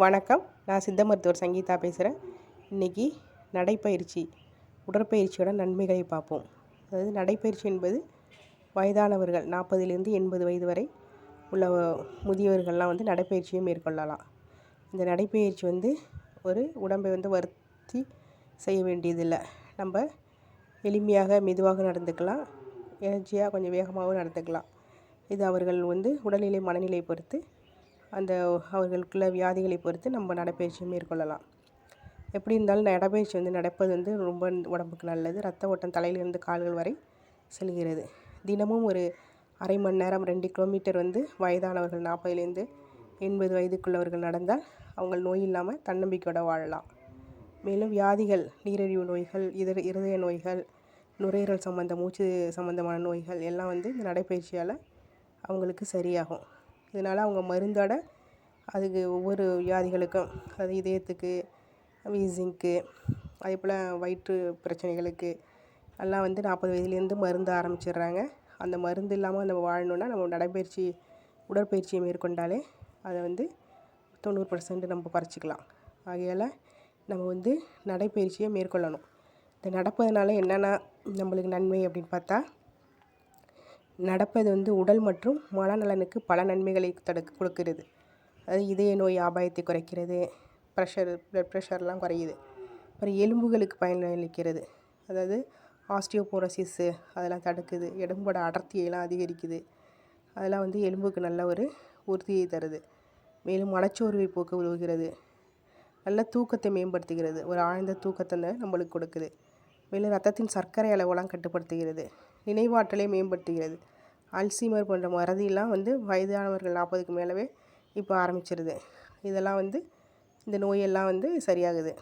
வணக்கம். நான் சித்த மருத்துவர் சங்கீதா பேசுகிறேன் இன்றைக்கி நடைப்பயிற்சி உடற்பயிற்சியோட நன்மைகளை பார்ப்போம். அதாவது நடைப்பயிற்சி என்பது வயதானவர்கள் நாற்பதுலேருந்து எண்பது வயது வரை உள்ள முதியவர்கள்லாம் வந்து நடைப்பயிற்சியை மேற்கொள்ளலாம். இந்த நடைப்பயிற்சி வந்து ஒரு உடம்பை வந்து வருத்தி செய்ய வேண்டியதில்லை. நம்ம எளிமையாக மெதுவாக நடந்துக்கலாம். எனர்ஜியாக கொஞ்சம் வேகமாகவும் நடந்துக்கலாம். இது அவர்கள் வந்து உடல்நிலை மனநிலை பொறுத்து அந்த அவர்களுக்குள்ள வியாதிகளை பொறுத்து நம்ம நடைப்பயிற்சியை மேற்கொள்ளலாம். எப்படி இருந்தாலும் நடைப்பயிற்சி வந்து நடப்பது வந்து ரொம்ப உடம்புக்கு நல்லது. ரத்த ஓட்டம் தலையிலிருந்து கால்கள் வரை செல்கிறது. தினமும் ஒரு அரை மணி நேரம் ரெண்டு கிலோமீட்டர் வந்து வயதானவர்கள் நாற்பதுலேருந்து எண்பது வயதுக்குள்ளவர்கள் நடந்தால் அவங்க நோய் இல்லாமல் தன்னம்பிக்கையோட வாழலாம். மேலும் வியாதிகள் நீரிழிவு நோய்கள் இதர இருதய நோய்கள் நுரையீரல் சம்மந்த மூச்சு சம்மந்தமான நோய்கள் எல்லாம் வந்து இந்த நடைப்பயிற்சியால் அவங்களுக்கு சரியாகும். இதனால் அவங்க மருந்தோட அதுக்கு ஒவ்வொரு வியாதிகளுக்கும் அது இதயத்துக்கு வீசிங்க்கு அதே போல் வயிற்று பிரச்சனைகளுக்கு எல்லாம் வந்து நாற்பது வயதுலேருந்து மருந்து ஆரம்பிச்சிடுறாங்க. அந்த மருந்து இல்லாமல் நம்ம வாழணுன்னா நம்ம நடைப்பயிற்சி உடற்பயிற்சியை மேற்கொண்டாலே அதை வந்து தொண்ணூறு பர்சன்ட் நம்ம குறைச்சிக்கலாம். ஆகையால் நம்ம வந்து நடைப்பயிற்சியை மேற்கொள்ளணும். இந்த நடப்பதனால என்னென்ன நம்மளுக்கு நன்மை அப்படின்னு பார்த்தா நடப்பது வந்து உடல் மற்றும் மனநலனுக்கு பல நன்மைகளை தடுக்க கொடுக்கிறது. அதாவது இதய நோய் ஆபாயத்தை குறைக்கிறது ப்ரெஷர் ப்ளட் ப்ரெஷர்லாம் குறையுது. அப்புறம் எலும்புகளுக்கு பயனளிக்கிறது. அதாவது ஆஸ்டியோபோரோசிஸ்ஸு அதெல்லாம் தடுக்குது. எலும்போட அடர்த்தியெல்லாம் அதிகரிக்குது. அதெல்லாம் வந்து எலும்புக்கு நல்ல ஒரு உறுதியை தருது. மேலும் மனச்சோர்வை போக்க உதவுகிறது. நல்ல தூக்கத்தை மேம்படுத்துகிறது. ஒரு ஆழ்ந்த தூக்கத்தை நம்மளுக்கு கொடுக்குது. மேலும் ரத்தத்தின் சர்க்கரை அளவெல்லாம் கட்டுப்படுத்துகிறது. நினைவாற்றலை மேம்படுத்துகிறது. அல்சீமர் போன்ற மறதியெல்லாம் வந்து வயதானவர்கள் நாற்பதுக்கு மேலவே இப்போ ஆரம்பிச்சிருது. இதெல்லாம் வந்து இந்த நோயெல்லாம் வந்து சரியாகுது.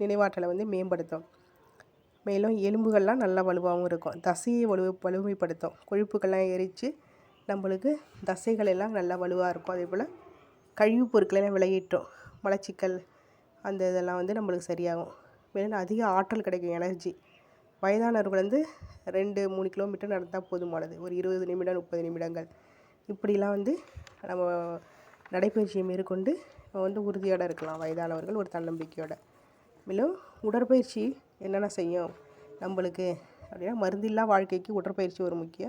நினைவாற்றலை வந்து மேம்படுத்தும். மேலும் எலும்புகள்லாம் நல்லா வலுவாகவும் இருக்கும். தசையை வலு வலுமைப்படுத்தும். கொழுப்புக்கள்லாம் எரித்து நம்மளுக்கு தசைகள் எல்லாம் நல்லா வலுவாக இருக்கும். அதே போல் கழிவுப் பொருட்களெல்லாம் விளையிட்டோம். மலச்சிக்கல் அந்த இதெல்லாம் வந்து நம்மளுக்கு சரியாகும். மேலும் அதிக ஆற்றல் கிடைக்கும் எனர்ஜி. வயதானவர்கள் வந்து ரெண்டு மூணு கிலோமீட்டர் நடந்தால் போதுமானது. ஒரு இருபது நிமிடம் முப்பது நிமிடங்கள். இப்படிலாம் வந்து நம்ம நடைப்பயிற்சியை மேற்கொண்டு நம்ம வந்து உறுதியோடு இருக்கலாம். வயதானவர்கள் ஒரு தன்னம்பிக்கையோடு. மேலும் உடற்பயிற்சி என்னென்ன செய்யும் நம்மளுக்கு அப்படின்னா மருந்தில்லா வாழ்க்கைக்கு உடற்பயிற்சி ஒரு முக்கிய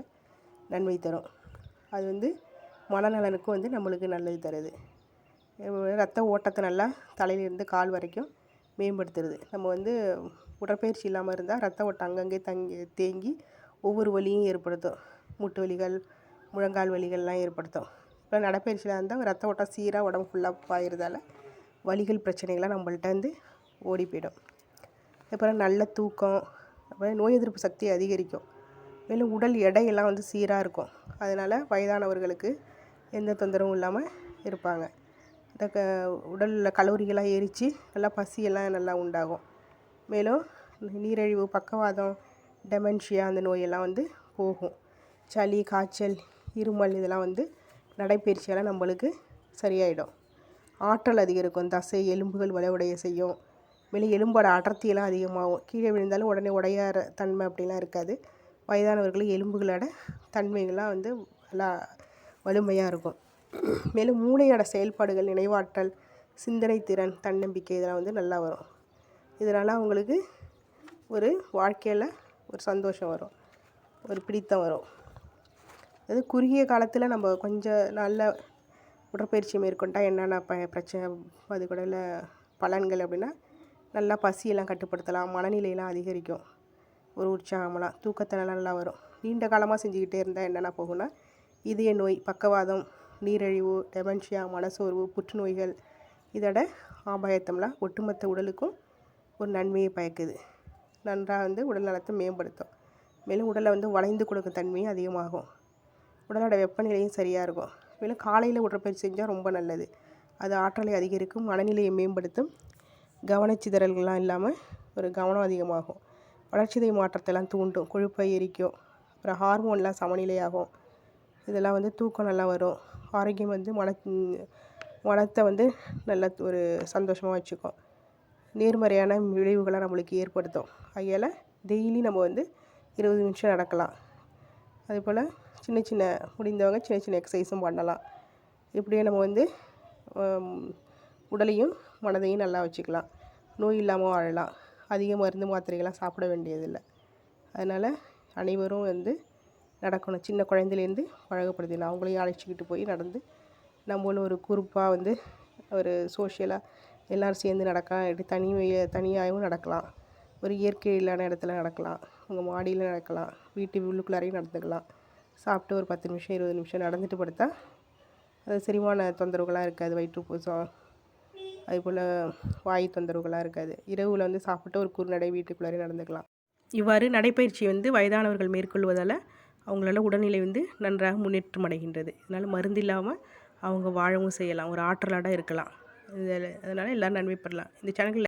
நன்மை தரும். அது வந்து மனநலனுக்கும் வந்து நம்மளுக்கு நல்லது தருது. ரத்த ஓட்டத்தை நல்லா தலையிலேருந்து கால் வரைக்கும் மேம்படுத்துறது. நம்ம வந்து உடற்பயிற்சி இல்லாமல் இருந்தால் ரத்த ஓட்டம் அங்கங்கே தங்கி தேங்கி ஒவ்வொரு வலியும் ஏற்படுத்தும். முட்டு வலிகள் முழங்கால் வலிகள்லாம் ஏற்படுத்தும். இப்போ நடைப்பயிற்சியில் இருந்தால் ரத்த ஓட்டம் சீராக உடம்பு ஃபுல்லாக பாயிறதால வலிகள் பிரச்சனைகள்லாம் நம்மள்ட்ட வந்து ஓடி போயிடும். அப்புறம் நல்ல தூக்கம் அப்புறம் நோய் எதிர்ப்பு சக்தி அதிகரிக்கும். மேலும் உடல் எடையெல்லாம் வந்து சீராக இருக்கும். அதனால் வயதானவர்களுக்கு எந்த தொந்தரவும் இல்லாமல் இருப்பாங்க. இந்த க உடலில் கலோரிகளாக எரித்து நல்லா பசியெல்லாம் நல்லா உண்டாகும். மேலும் நீரிழிவு பக்கவாதம் டெமென்ஷியா அந்த நோயெல்லாம் வந்து போகும். சளி காய்ச்சல் இருமல் இதெல்லாம் வந்து நடைப்பயிற்சியால் நம்மளுக்கு சரியாயிடும். ஆற்றல் அதிகரிக்கும் தசை எலும்புகள் வலுவடைய செய்யும். மேலும் எலும்போட அடர்த்தியெல்லாம் அதிகமாகும். கீழே விழுந்தாலும் உடனே உடையாற தன்மை அப்படிலாம் இருக்காது. வயதானவர்களுக்கு எலும்புகளோட தன்மைகள்லாம் வந்து நல்லா வலிமையாக இருக்கும். மேலும் மூளையோட செயல்பாடுகள் நினைவாற்றல் சிந்தனை திறன் தன்னம்பிக்கை இதெல்லாம் வந்து நல்லா வரும். இதனால் அவங்களுக்கு ஒரு வாழ்க்கையில் ஒரு சந்தோஷம் வரும். ஒரு பிடித்தம் வரும். அது குறுகிய காலத்தில் நம்ம கொஞ்சம் நல்ல உடற்பயிற்சி மேற்கொண்டால் என்னென்ன ப பிரச்சனை அது கூட பலன்கள் அப்படின்னா நல்லா பசியெல்லாம் கட்டுப்படுத்தலாம். மனநிலையெல்லாம் அதிகரிக்கும். ஒரு உற்சாகமெல்லாம் தூக்கத்தை நல்லா வரும். நீண்ட காலமாக செஞ்சுக்கிட்டே இருந்தால் என்னென்ன போகும்னா இதய நோய் பக்கவாதம் நீரிழிவு டெமென்ஷியா மனசோர்வு புற்றுநோய்கள் இதோட ஆபாயத்தம்லாம் ஒட்டுமொத்த உடலுக்கும் ஒரு நன்மையை பயக்குது. நன்றாக வந்து உடல் நலத்தை மேம்படுத்தும். மேலும் உடலை வந்து வளைந்து கொடுக்கும் தன்மையும் அதிகமாகும். உடலோட வெப்பநிலையும் சரியாக இருக்கும். மேலும் காலையில் உடற்பயிற்சி செஞ்சால் ரொம்ப நல்லது. அது ஆற்றலை அதிகரிக்கும் மனநிலையை மேம்படுத்தும். கவனச்சிதறல்கள்லாம் இல்லாமல் ஒரு கவனம் அதிகமாகும். வளர்ச்சிதை மாற்றத்தெல்லாம் தூண்டும். கொழுப்பை எரிக்கும். அப்புறம் ஹார்மோன்லாம் சமநிலையாகும். இதெல்லாம் வந்து தூக்கம் நல்லா வரும். ஆரோக்கியம் வந்து மன மனத்தை வந்து நல்ல ஒரு சந்தோஷமாக வச்சுக்கும். நேர்மறையான விளைவுகளை நம்மளுக்கு ஏற்படுத்தும். ஆகையால் டெய்லி நம்ம வந்து இருபது நிமிஷம் நடக்கலாம். அதே போல் சின்ன சின்ன முடிந்தவங்க சின்ன சின்ன எக்ஸசைஸும் பண்ணலாம். இப்படியே நம்ம வந்து உடலையும் மனதையும் நல்லா வச்சுக்கலாம். நோய் இல்லாமல் வாழலாம். அதிக மருந்து மாத்திரைகள்லாம் சாப்பிட வேண்டியதில்லை. அதனால் அனைவரும் வந்து நடக்கணும். சின்ன குழந்தையிலேருந்து பழகப்படுத்திடலாம். அவங்களையும் அழைச்சிக்கிட்டு போய் நடந்து நம்மளும் ஒரு குரூப்பாக வந்து ஒரு சோஷியலாக எல்லோரும் சேர்ந்து நடக்கலாம். இப்படி தனி தனியாகவும் நடக்கலாம். ஒரு இயற்கை இல்லாத இடத்துல நடக்கலாம். உங்கள் மாடியில் நடக்கலாம். வீட்டு உள்ளுக்குள்ளாரையும் நடந்துக்கலாம். சாப்பிட்டு ஒரு பத்து நிமிஷம் இருபது நிமிஷம் நடந்துட்டு படுத்தா அது செரிமான தொந்தரவுகளாக இருக்காது. வயிற்றுப்பூசம் அதுபோல் வாய் தொந்தரவுகளாக இருக்காது. இரவில் வந்து சாப்பிட்டு ஒரு குறுநடை வீட்டுக்குள்ளாரே நடந்துக்கலாம். இவ்வாறு நடைப்பயிற்சி வந்து வயதானவர்கள் மேற்கொள்வதால் அவங்களால உடல்நிலை வந்து நன்றாக முன்னேற்றம் அடைகின்றது. இதனால் மருந்து இல்லாமல் அவங்க வாழவும் செய்யலாம். ஒரு ஆற்றலாக இருக்கலாம். இதில் அதனால் எல்லோரும் நன்மை பெறலாம் இந்த சேனலில்